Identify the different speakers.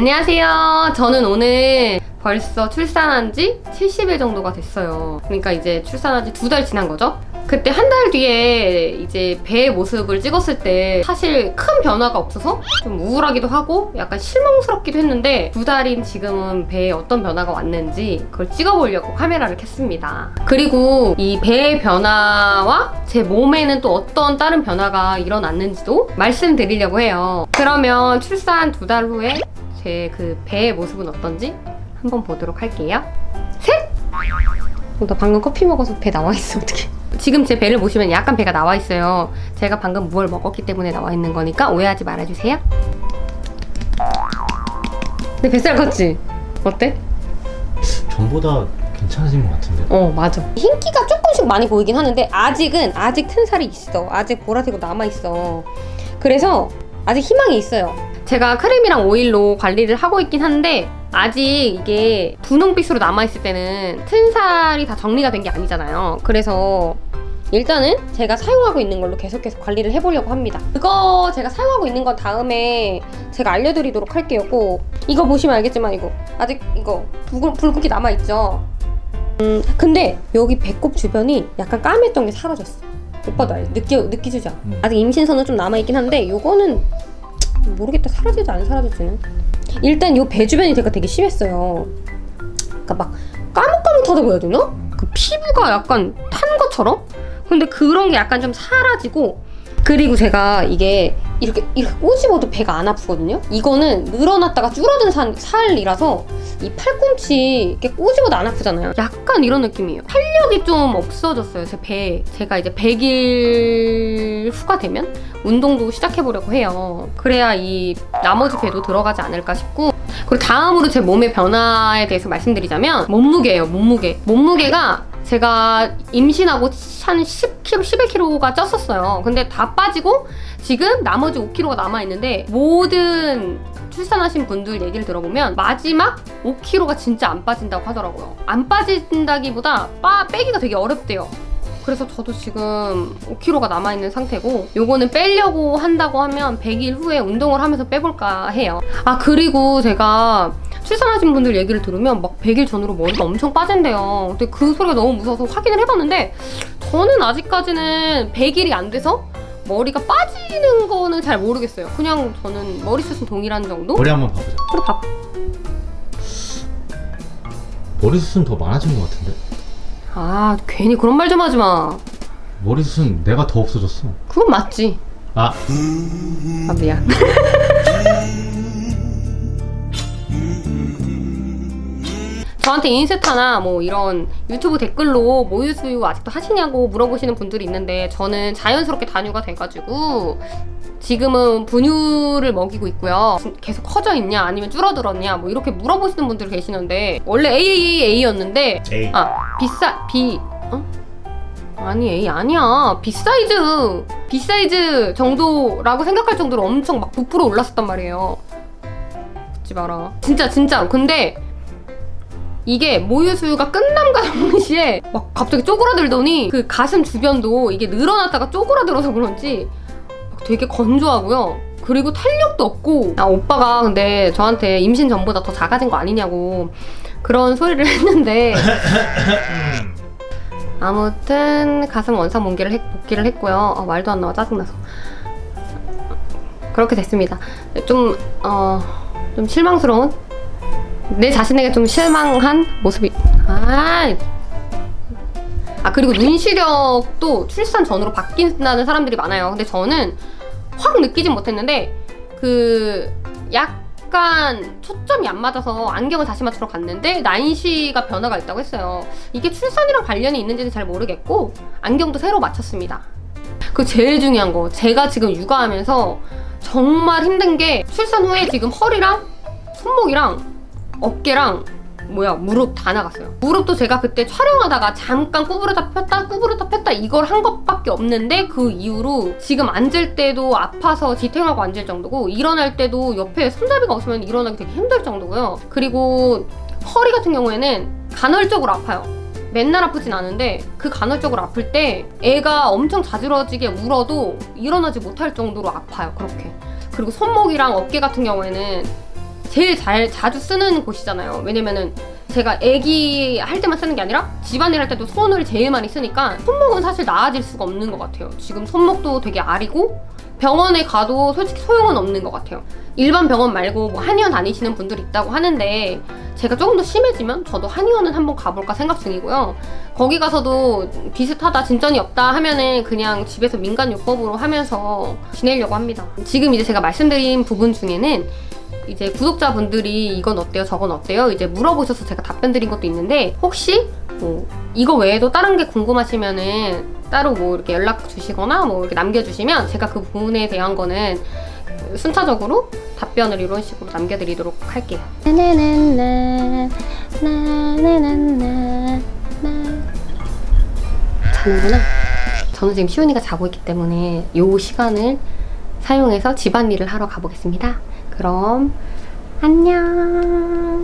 Speaker 1: 안녕하세요. 저는 오늘 벌써 출산한 지 70일 정도가 됐어요. 그러니까 이제 출산한 지 두 달 지난 거죠? 그때 한 달 뒤에 이제 배의 모습을 찍었을 때 사실 큰 변화가 없어서 좀 우울하기도 하고 약간 실망스럽기도 했는데 두 달인 지금은 배에 어떤 변화가 왔는지 그걸 찍어보려고 카메라를 켰습니다. 그리고 이 배의 변화와 제 몸에는 또 어떤 다른 변화가 일어났는지도 말씀드리려고 해요. 그러면 출산 두 달 후에 제 그 배의 모습은 어떤지 한번 보도록 할게요. 셋! 어, 나 방금 커피 먹어서 배 나와 있어 어떡해. 지금 제 배를 보시면 약간 배가 나와 있어요. 제가 방금 무얼 먹었기 때문에 나와 있는 거니까 오해하지 말아주세요. 내 뱃살 컸지? 어때?
Speaker 2: 전보다 괜찮아진 것 같은데.
Speaker 1: 어 맞아. 흰기가 조금씩 많이 보이긴 하는데 아직은 아직 튼 살이 있어. 아직 보라색으로 남아 있어. 그래서 아직 희망이 있어요. 제가 크림이랑 오일로 관리를 하고 있긴 한데 아직 이게 분홍빛으로 남아 있을 때는 튼 살이 다 정리가 된 게 아니잖아요. 그래서 일단은 제가 사용하고 있는 걸로 계속해서 관리를 해보려고 합니다. 그거 제가 사용하고 있는 건 다음에 제가 알려드리도록 할게요. 꼭 이거 보시면 알겠지만 이거 아직 이거 붉은, 붉은기 남아 있죠. 음, 근데 여기 배꼽 주변이 약간 까맸던 게 사라졌어. 오빠도 알, 느끼, 느끼시죠?
Speaker 2: 음.
Speaker 1: 아직 임신선은 좀 남아있긴 한데 요거는 모르겠다 사라질지 안 사라질지는 일단 요 배 주변이 되게 되게 심했어요 그러니까 막 까뭇까뭇하다고 해야 되나? 그 피부가 약간 탄 것처럼? 근데 그런 게 약간 좀 사라지고 그리고 제가 이게 이렇게 이렇게 꼬집어도 배가 안 아프거든요. 이거는 늘어났다가 줄어든 살, 살이라서 이 팔꿈치 이렇게 꼬집어도 안 아프잖아요. 약간 이런 느낌이에요. 탄력이 좀 없어졌어요. 제 배에. 제가 이제 100일 후가 되면 운동도 시작해 보려고 해요. 그래야 이 나머지 배도 들어가지 않을까 싶고 그리고 다음으로 제 몸의 변화에 대해서 말씀드리자면 몸무게예요. 몸무게. 몸무게가 제가 임신하고 한 10kg, 11kg가 쪘었어요. 근데 다 빠지고 지금 나머지 5kg가 남아 있는데 모든 출산하신 분들 얘기를 들어보면 마지막 5kg가 진짜 안 빠진다고 하더라고요. 안 빠진다기보다 빠 빼기가 되게 어렵대요. 그래서 저도 지금 5kg가 남아있는 상태고 요거는 빼려고 한다고 하면 100일 후에 운동을 하면서 빼볼까 해요. 아 그리고 제가 출산하신 분들 얘기를 들으면 막 100일 전으로 머리가 엄청 빠진대요. 근데 그 소리가 너무 무서워서 확인을 해봤는데 저는 아직까지는 100일이 안 돼서 머리가 빠지는 거는 잘 모르겠어요. 그냥 저는 머리숱은 동일한 정도?
Speaker 2: 머리 한번 봐보자.
Speaker 1: 그래 봐.
Speaker 2: 머리숱은 더 많아진 것 같은데.
Speaker 1: 아 괜히 그런 말 좀 하지 마.
Speaker 2: 머리숱은 내가 더 없어졌어.
Speaker 1: 그건 맞지.
Speaker 2: 아,
Speaker 1: 아 미안. 저한테 인스타나 뭐 이런 유튜브 댓글로 모유수유 아직도 하시냐고 물어보시는 분들이 있는데 저는 자연스럽게 단유가 돼가지고 지금은 분유를 먹이고 있고요. 계속 커져 있냐 아니면 줄어들었냐 뭐 이렇게 물어보시는 분들 계시는데 원래 AAA였는데
Speaker 2: 에이.
Speaker 1: 아 비싸 비 어? 아니 A 아니야 비 사이즈 비 사이즈 정도라고 생각할 정도로 엄청 막 부풀어 올랐었단 말이에요. 듣지 마라. 진짜 진짜로. 근데 이게 모유 수유가 끝남과 동시에 막 갑자기 쪼그라들더니 그 가슴 주변도 이게 늘어났다가 쪼그라들어서 그런지 막 되게 건조하고요. 그리고 탄력도 없고 아 오빠가 근데 저한테 임신 전보다 더 작아진 거 아니냐고 그런 소리를 했는데 아무튼 가슴 원상 복귀를, 했, 복귀를 했고요. 어, 말도 안 나와 짜증나서 그렇게 됐습니다. 좀 어, 좀 실망스러운 내 자신에게 좀 실망한 모습이 아. 아 그리고 눈시력도 출산 전으로 바뀐다는 사람들이 많아요. 근데 저는 확 느끼진 못했는데 그 약간 초점이 안 맞아서 안경을 다시 맞추러 갔는데 난시가 변화가 있다고 했어요. 이게 출산이랑 관련이 있는지는 잘 모르겠고 안경도 새로 맞췄습니다. 그 제일 중요한 거 제가 지금 육아하면서 정말 힘든 게 출산 후에 지금 허리랑 손목이랑 어깨랑 뭐야 무릎 다 나갔어요. 무릎도 제가 그때 촬영하다가 잠깐 구부러다 폈다 구부러다 폈다 이걸 한 것밖에 없는데 그 이후로 지금 앉을 때도 아파서 지탱하고 앉을 정도고 일어날 때도 옆에 손잡이가 없으면 일어나기 되게 힘들 정도고요. 그리고 허리 같은 경우에는 간헐적으로 아파요. 맨날 아프진 않은데 그 간헐적으로 아플 때 애가 엄청 자지러지게 울어도 일어나지 못할 정도로 아파요. 그렇게. 그리고 손목이랑 어깨 같은 경우에는 제일 잘 자주 쓰는 곳이잖아요. 왜냐면은 제가 애기 할 때만 쓰는 게 아니라 집안일 할 때도 손을 제일 많이 쓰니까 손목은 사실 나아질 수가 없는 것 같아요. 지금 손목도 되게 아리고 병원에 가도 솔직히 소용은 없는 것 같아요. 일반 병원 말고 뭐 한의원 다니시는 분들 있다고 하는데 제가 조금 더 심해지면 저도 한의원은 한번 가볼까 생각 중이고요. 거기 가서도 비슷하다 진전이 없다 하면은 그냥 집에서 민간 요법으로 하면서 지내려고 합니다. 지금 이제 제가 말씀드린 부분 중에는 이제 구독자분들이 이건 어때요 저건 어때요 이제 물어보셔서 제가 답변 드린 것도 있는데 혹시 뭐 이거 외에도 다른 게 궁금하시면은 따로 뭐 이렇게 연락 주시거나 뭐 이렇게 남겨주시면 제가 그 부분에 대한 거는 순차적으로 답변을 이런 식으로 남겨드리도록 할게요. 자는구나. 저는 지금 시훈이가 자고 있기 때문에 요 시간을 사용해서 집안일을 하러 가보겠습니다. 그럼 안녕.